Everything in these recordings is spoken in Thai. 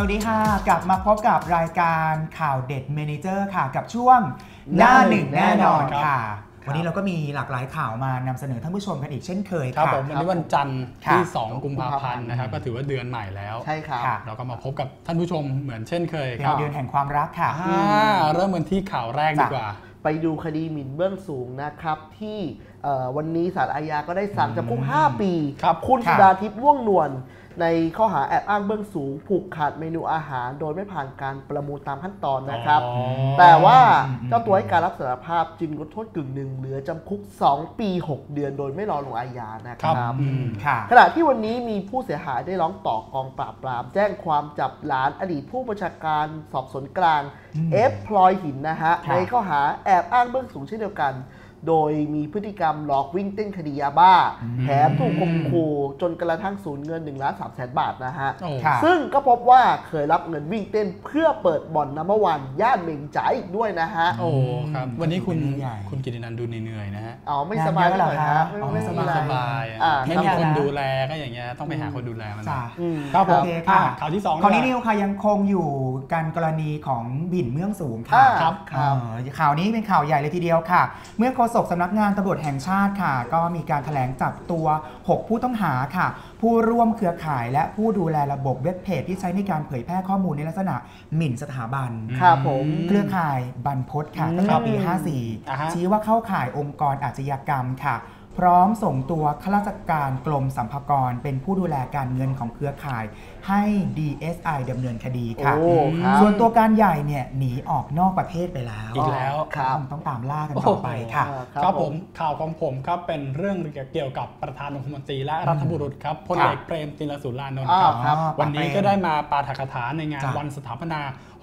สวัสดีค่ะ กลับมาพบกับรายการข่าวเด็ดเมนเจอร์ค่ะ กับช่วงหน้าหนึ่งแน่นอนค่ะ วันนี้เราก็มีหลากหลายข่าวมานำเสนอท่านผู้ชมกันอีกเช่นเคยครับค่ะผมวันนี้วันจันทร์ค่ะที่ 2 กุมภาพันธ์นะครับก็ถือว่าเดือนใหม่แล้วใช่ครับค่ะเราก็มาพบกับท่านผู้ชมเหมือนเช่นเคยเป็คนรับเดือนแห่งความรักค่ะอ่าเริ่มกันที่ข่าวแรกดีกว่า ไปดูคดีหมิ่นเบื้องสูงนะครับที่เอ่อวันนี้ศาลอาญาก็ได้สั่งจำคุก5ปีครับคุณค่ะสุดาทิพย์ว่องนวล ในข้อหาแอบอ้างเบื้องสูง ผูกขาดเมนูอาหาร โดยไม่ผ่านการประมูลตามขั้นตอนนะครับ อ๋อ แต่ว่าอืมเจ้าตัวให้การรับสารภาพจึงลดโทษกึ่งหนึ่งเหลือจำคุก 2 ปี 6 เดือนโดยไม่รอลงอาญานะคครัรับ บ อืมค่ะ ขณะที่วันนี้มีผู้เสียหายได้ร้องต่อกองปราบปราม แจ้งความจับหลานอดีตผู้บัญชาการสอบสวนกลางอืมเอฟพลอยหินนะฮะ ครับ ในข้อหาแอบอ้างเบื้องสูงเช่นเดียวกัน โดยมีพฤติกรรมหลอกวิ่งเต้นคดียาบ้า แถมถูกข่มขู่จนกระทั่งสูญเงิน1ล้าน3แสนบาทนะฮะโอ้ค่ะซึ่งก็พบว่าเคยรับเงินวิ่งเต้นเพื่อเปิดบ่อนน้ำวันย่านเมงจ่ายอีกด้วยนะฮะ โอ้ครับ วันนี้คุณเป็นเรื่องใหญ่คุณกิตินันดูเหนื่อยๆนะฮะอ๋อไม่สบายงานเยอะเหรอเลยครัฮะบไม่อ๋อไม่สสบายบายสบายๆอ่าอะไม่คมีรับคนดูแลก็อย่างเงี้ยต้องไปหาคนดูแลมันจ้ะอืมครับผมโอเคค่ะอ่ข่าวที่สองข่าวนี้ดีนิกวว่าค่ะยังคงอยู่กันกรณีของบิ่นเมืองสูงอ่าค่ะครับเอ่อข่าวนี้เป็นข่าวใหญ่เลยทีเดียวค่ะ เมื่อโฆษกสำนักงานตำรวจแห่งชาติค่ะ ก็มีการแถลงจับตัว 6 ผู้ต้องหาค่ะ ผู้ร่วมเครือข่ายและผู้ดูแลระบบเว็บเพจที่ใช้ในการเผยแพร่ข้อมูลในลักษณะหมิ่นสถาบันครับผมเครือข่ายบรรพตค่ะอืมตั้งแต่ปีอ่าฮะ54 ชี้ว่าเข้าข่ายองค์กรอาชญากรรมค่ะ พร้อมส่งตัวข้าราชการกรมสัมภากร เป็นผู้ดูแลการเงินของเครือข่าย ให้ DSI ดำเนินคดีค่ะ โอ้ครับ ส่วนตัวการใหญ่เนี่ยหนีออกนอกประเทศไปแล้วอีกแล้ว ครับ ต้องต้องตามล่ากันต่อไปค่ะอ่าครับผมข่าวของผมครับเป็นเรื่องเกี่ยวกับประธานองคมนตรีและรัฐบุรุษครับพลครับเอกเปรมติลสุรานนท์อ้าควรับครับ วันนี้ก็ได้มาปาฐกถาในงานจ้ะ วันสถาปนา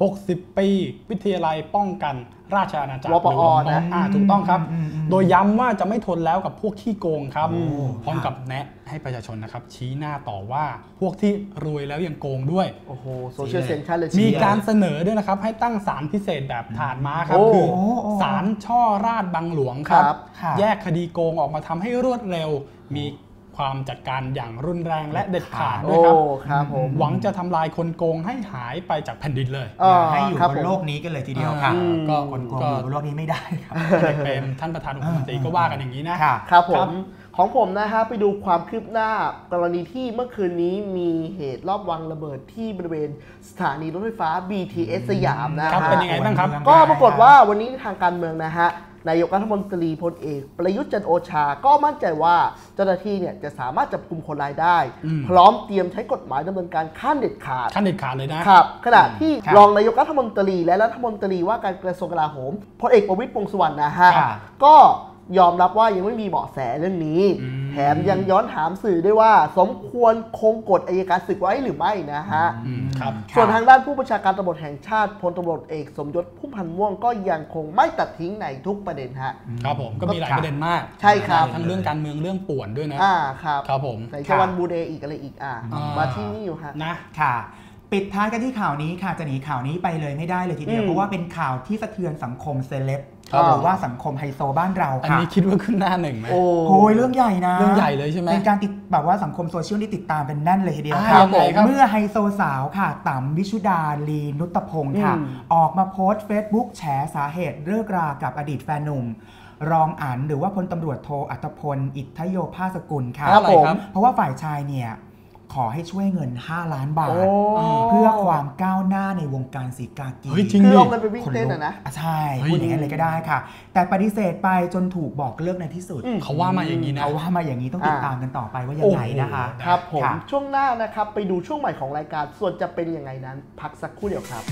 60 ปี วิทยาลัยป้องกันราชอาณาจักรวปอหรือนะ อ่าถูกต้องครับอืมอืม โดยย้ำว่าจะไม่ทนแล้วกับพวกขี้โกงครับอืมพร้อมกับแนะให้ประชาชนนะครับ ชี้หน้าต่อว่าพวกที่รวยแล้วยังโกงด้วย โอ้โหโซเชียลเซนชันเลยมีทีเดียวการเสนอด้วยนะครับ ให้ตั้งศาลพิเศษแบบฐานม้าครับโอ้คือโอ้โอ้ศาลช่อราชบังหลวงครับครับค่ะแยกคดีโกงออกมาทำให้รวดเร็ว มี ความจัดการอย่างรุนแรงและเด็ดขาดด้โอ้วยครับครับผมหวังจะทำลายคนโกงให้หายไปจากแผ่นดินเลยเออย่าอให้อยู่ครับบนผมโลกนี้กันเลยทีเดียวค่ะอ่าก็คนโกงก็อยู่บนโลกนี้ไม่ได้ครับพลเอกเปรมท่านประธานองคมนตรีก็ว่ากันอย่างนี้นะค่ะครับผครัมบของผมนะฮะไปดูความคืบหน้ากรณีที่เมื่อคืนนี้มีเหตุรอบวางระเบิดที่บริเวณสถานีรถไฟฟ้า BTS สยามนะครับฮะเป็นยังไงบ้างครับ ก็ปรากฏว่าวันนี้ทางการเมืองนะฮะ นายกรัฐมนตรีพลเอกประยุทธ์จันทร์โอชา ก็มั่นใจว่าเจ้าหน้าที่เนี่ยจะสามารถจับกลุ่มคนร้ายได้อืมพร้อมเตรียมใช้กฎหมายดำเนินการขั้นเด็ดขาดขั้นเด็ดขาดเลยนะครับขณะที่ครับรองนายกรัฐมนตรีและรัฐมนตรีว่าการกระทรวงกลาโหมพลเอกประวิตรวงษ์สุวรรณนะฮะค่ะก็ยอมรับว่ายังไม่มีเบาะแสเรื่องนี้อืมแถมยังย้อนถามสื่อด้วยว่า สมควรคงกฎอายการศึกไว้หรือไม่นะฮะอืมครับ ส่วนทางด้านผู้บัญชาการตำรวจแห่งชาติพลตำรวจเอกสมยศพุ่มพันธ์ม่วงก็ยังคงไม่ตัดทิ้งในทุกประเด็นฮะครับผมก็มีหลายครับประเด็นมากใช่ครับทั้งเรื่องการเมืองเรื่องป่วนด้วยนะอ่าครับครับผมใส่ชวันบูเดย์อีกอะไรอีกอ่าอ่ามมาที่นี่อยู่ฮะนะค่ะ ปิดท้ายกันที่ข่าวนี้ค่ะจะหนีข่าวนี้ไปเลยไม่ได้เลยทีเดียวอืมเพราะว่าเป็นข่าวที่สะเทือนสังคมเซเลบครับ หรือว่าสังคมไฮโซบ้านเราอันค่ะนี้คิดว่าขึ้นหน้าหนึ่งไหมโอ้โอ้ยเรื่องใหญ่นะเรื่องใหญ่เลยใช่ไหมเป็นการติดแบบว่าสังคมโซเชียลที่ติดตามเป็นแน่นเลยทีเดียวอ่าค่ะยังไงครับเมื่อไฮโซสาวค่ะต่ำวิชุดาลีนุตตพงศ์ค่ะ อืม ออกมาโพสต์ Facebook แฉสาเหตุเลิกรากับอดีตแฟนหนุ่ม รองอันหรือว่าพลตำรวจโทอัตพล อิทธโยภาสกุลค่ะ ครับผม เพราะว่าฝ่ายชายเนี่ย ขอให้ช่วยเงิน 5 ล้านบาโอ้ทเพื่อความก้าวหน้าในวงการสีกากีเฮ้ยจริงคือดิเอาเงินไปวิ่งเต้นอะนะอ่ใช่เฮ้ยพูดอย่างนั้นเลยก็ได้ค่ะ แต่ปฏิเสธไปจนถูกบอกเลิกในที่สุดอืมเขาว่ามาอย่างนี้นะเขาว่ามาอย่างนี้ต้องติดตามกันต่อไปว่ายังไงนะคะโอ้โหครับผมค่ะช่วงหน้านะครับไปดูช่วงใหม่ของรายการส่วนจะเป็นยังไงนั้น พักสักครู่เดียวครับ